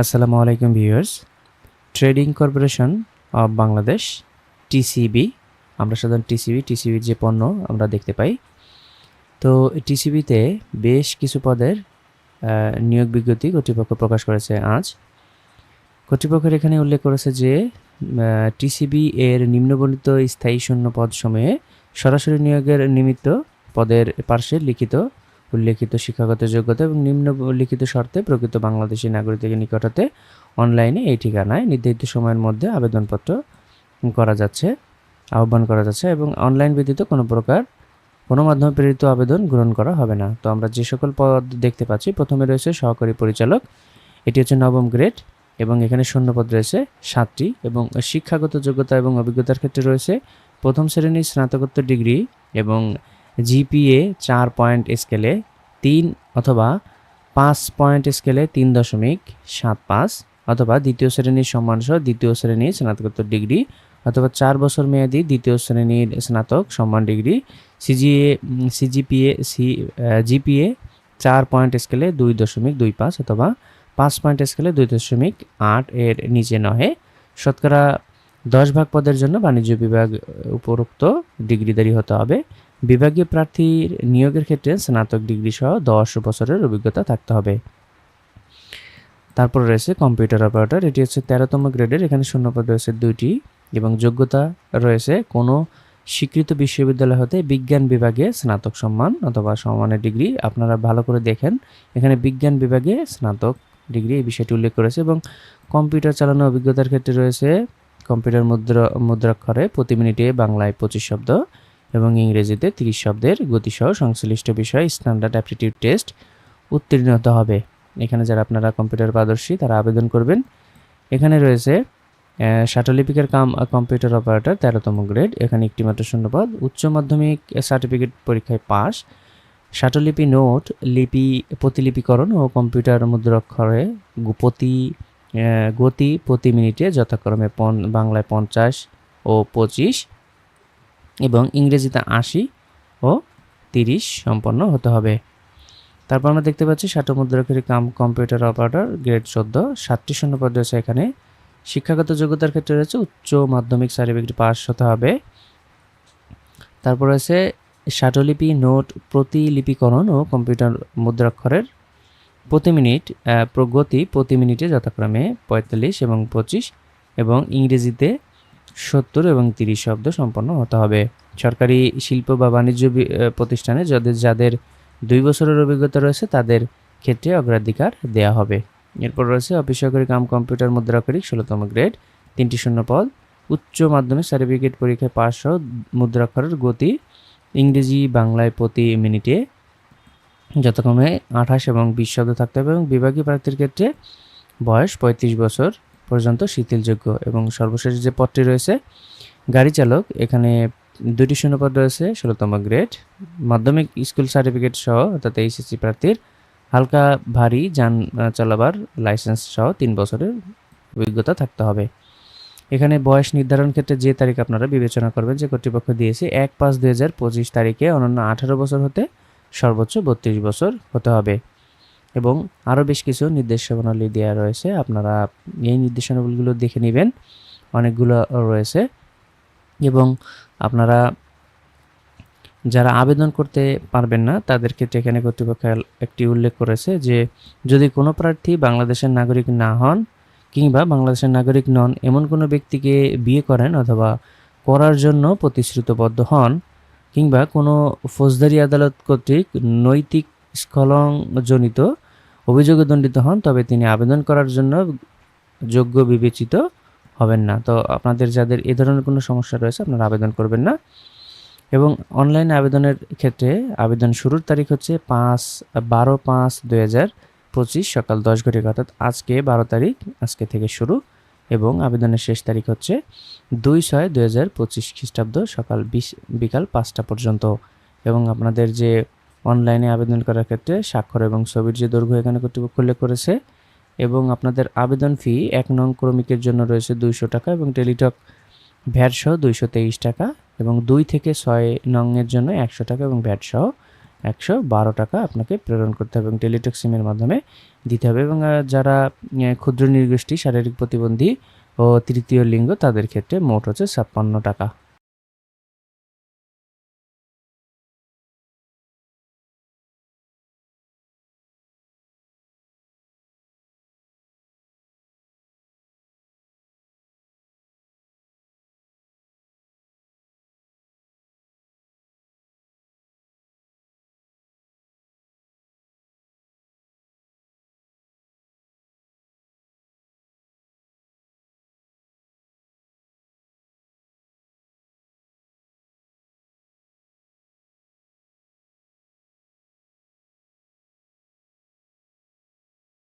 আসসালামু আলাইকুম viewers. Trading corporation of Bangladesh, TCB. আমরা সাধারণ টিসিবি, টিসিবির যে পণ্য আমরা দেখতে পাই। তো টিসিবিতে বেশ কিছু পদের নিয়োগ বিজ্ঞপ্তি কর্তৃপক্ষ প্রকাশ করেছে আজ। কর্তৃপক্ষের এখানে উল্লেখ করেছে যে টিসিবি এর নিম্নবর্ণিত স্থায়ী শূন্য পদ সময়ে সরাসরি নিয়োগের নিমিত্ত পদের পার্শ্বে লিখিত উল্লেখিত শিক্ষাগত যোগ্যতা এবং নিম্ন লিখিত শর্তে প্রকৃত বাংলাদেশি নাগরিকের নিকট হতে অনলাইনে এই ঠিকানায় নির্ধারিত সময়ের মধ্যে আবেদনপত্র করা যাচ্ছে, আহ্বান করা যাচ্ছে এবং অনলাইন ব্যতীত কোনো প্রকার কোনো মাধ্যমে প্রেরিত আবেদন গ্রহণ করা হবে না। তো আমরা যে সকল পদ দেখতে পাচ্ছি, প্রথমে রয়েছে সহকারী পরিচালক। এটি হচ্ছে নবম গ্রেড এবং এখানে শূন্যপদ রয়েছে সাতটি এবং শিক্ষাগত যোগ্যতা এবং অভিজ্ঞতার ক্ষেত্রে রয়েছে প্রথম শ্রেণির স্নাতকোত্তর ডিগ্রি এবং জিপিএ চার পয়েন্ট স্কেলে তিন অথবা পাঁচ পয়েন্ট স্কেলে তিন দশমিক সাত পাঁচ অথবা দ্বিতীয় শ্রেণির সম্মানসহ দ্বিতীয় শ্রেণির স্নাতকোত্তর ডিগ্রি অথবা চার বছর মেয়াদি দ্বিতীয় শ্রেণির স্নাতক সম্মান degree CGA CGPA, C GPA চার পয়েন্ট স্কেলে দুই দশমিক দুই পাঁচ অথবা পাঁচ পয়েন্ট স্কেলে দুই দশমিক আট এর নিচে নহে। শতকরা দশ ভাগ পদের জন্য বাণিজ্য বিভাগ উপরোক্ত ডিগ্রিধারী হতে হবে। বিভাগীয় প্রার্থীর নিয়োগের ক্ষেত্রে স্নাতক ডিগ্রি সহ দশ বছরের অভিজ্ঞতা থাকতে হবে। তারপর রয়েছে কম্পিউটার অপারেটর, এটি হচ্ছে তেরোতম গ্রেডের, এখানে শূন্যপদ রয়েছে দুইটি এবং যোগ্যতা রয়েছে কোনো স্বীকৃত বিশ্ববিদ্যালয় হতে বিজ্ঞান বিভাগে স্নাতক সম্মান অথবা সম্মানের ডিগ্রি। আপনারা ভালো করে দেখেন, এখানে বিজ্ঞান বিভাগে স্নাতক ডিগ্রি এই বিষয়টি উল্লেখ করেছে এবং কম্পিউটার চালানোর অভিজ্ঞতার ক্ষেত্রে রয়েছে কম্পিউটার মুদ্রা, মুদ্রাক্ষরে প্রতি মিনিটে বাংলায় পঁচিশ শব্দ এবং ইংরেজিতে তিরিশ শব্দের গতিসহ সংশ্লিষ্ট বিষয় স্ট্যান্ডার্ড অ্যাপটিটিউড টেস্ট উত্তীর্ণ হতে হবে। এখানে যারা আপনারা কম্পিউটার পারদর্শী, তারা আবেদন করবেন। এখানে রয়েছে শাটলিপিকের কাম কম্পিউটার অপারেটর তেরোতম গ্রেড এখানে একটি মাত্র শূন্যপদ। উচ্চ মাধ্যমিক সার্টিফিকেট পরীক্ষায় পাস শাটলিপি নোট লিপি, প্রতিলিপিকরণ ও কম্পিউটার মুদ্রাক্ষরে প্রতি গতি প্রতি মিনিটে যথাক্রমে পন, বাংলায় পঞ্চাশ ও পঁচিশ। এবং ইংরেজিতে আশি ও তিরিশ সম্পন্ন হতে হবে। তারপর আমরা দেখতে পাচ্ছি ষাটো মুদ্রাক্ষরী কাম কম্পিউটার অপারেটর গ্রেড চোদ্দ, সাতটি শূন্যপদ রয়েছে এখানে। শিক্ষাগত যোগ্যতার ক্ষেত্রে রয়েছে উচ্চ মাধ্যমিক সার্টিফিকেট পাস হতে হবে। তারপর রয়েছে শাটলিপি নোট প্রতিলিপিকরণ ও কম্পিউটার মুদ্রাক্ষরের প্রতি মিনিট প্রগতি প্রতি মিনিটে যথাক্রমে পঁয়তাল্লিশ এবং পঁচিশ এবং ইংরেজিতে সত্তর এবং তিরিশ শব্দ সম্পন্ন হতে হবে। সরকারি শিল্প বা বাণিজ্য প্রতিষ্ঠানে যাদের যাদের দুই বছরের অভিজ্ঞতা রয়েছে, তাদের ক্ষেত্রে অগ্রাধিকার দেওয়া হবে। এরপর রয়েছে অফিস সহকারী কাম কম্পিউটার মুদ্রাক্ষরিক ষোলোতম গ্রেড, তিনটি শূন্য পদ, উচ্চ মাধ্যমিক সার্টিফিকেট পরীক্ষায় সহ মুদ্রাক্ষরের গতি ইংরেজি বাংলায় প্রতি মিনিটে যথাক্রমে আঠাশ এবং বিশ শব্দ থাকতে হবে এবং বিভাগীয় প্রার্থীর ক্ষেত্রে বয়স পঁয়ত্রিশ বছর। পর্যন্ত শিথিলযোগ্য এবং সর্বশেষ যে পদটি রয়েছে, গাড়ি চালক, এখানে দুটি শূন্যপদ রয়েছে, ষোলোতম গ্রেড। মাধ্যমিক স্কুল সার্টিফিকেট সহ, অর্থাৎ এইচএসসি প্রার্থীর হালকা ভারী যান চালাবার লাইসেন্স সহ তিন বছরের অভিজ্ঞতা থাকতে হবে। এখানে বয়স নির্ধারণ ক্ষেত্রে যে তারিখ আপনারা বিবেচনা করবেন যে কর্তৃপক্ষ দিয়েছে, এক পাঁচ দুই হাজার পঁচিশ তারিখে অনন্য আঠারো বছর হতে সর্বোচ্চ বত্রিশ বছর হতে হবে। এবং আরও বেশ কিছু নির্দেশনাবলী দেওয়া রয়েছে। আপনারা এই নির্দেশনাবলীগুলো দেখে নেবেন। অনেকগুলো রয়েছে। এবং আপনারা যারা আবেদন করতে পারবেন না, তাদের ক্ষেত্রে এখানে কর্তৃপক্ষ একটি উল্লেখ করেছে যে, যদি কোনো প্রার্থী বাংলাদেশের নাগরিক না হন কিংবা বাংলাদেশের নাগরিক নন, এমন কোনো ব্যক্তিকে বিয়ে করেন অথবা করার জন্য প্রতিশ্রুতবদ্ধ হন কিংবা কোনো ফৌজদারি আদালত কর্তৃক নৈতিক স্খলনজনিত অভিযোগে দণ্ডিত হন, তবে তিনি আবেদন করার জন্য যোগ্য বিবেচিত হবেন না। তো আপনাদের যাদের এ ধরনের কোনো সমস্যা রয়েছে, আপনারা আবেদন করবেন না। এবং অনলাইন আবেদনের ক্ষেত্রে আবেদন শুরুর তারিখ হচ্ছে পাঁচ, বারো পাঁচ দুই হাজার পঁচিশ সকাল দশ ঘটিকা, অর্থাৎ আজকে বারো তারিখ, আজকে থেকে শুরু। এবং আবেদনের শেষ তারিখ হচ্ছে দুই ছয় দুই হাজার পঁচিশ খ্রিস্টাব্দ সকাল বিশ, বিকাল পাঁচটা পর্যন্ত। এবং আপনাদের যে অনলাইনে আবেদন করার ক্ষেত্রে স্বাক্ষর এবং ছবির যে দৈর্ঘ্য এখানে কর্তৃপক্ষ উল্লেখ করেছে এবং আপনাদের আবেদন ফি এক নং ক্রমিকের জন্য রয়েছে দুইশো টাকা এবং টেলিটক ভ্যাট সহ দুইশো তেইশ টাকা এবং দুই থেকে ছয় নংয়ের জন্য একশো টাকা এবং ভ্যাট সহ একশো বারো টাকা আপনাকে প্রেরণ করতে হবে এবং টেলিটক সিমের মাধ্যমে দিতে হবে এবং যারা ক্ষুদ্র নির্গোষ্ঠী, শারীরিক প্রতিবন্ধী ও তৃতীয় লিঙ্গ তাদের ক্ষেত্রে মোট হচ্ছে ছাপ্পান্ন টাকা।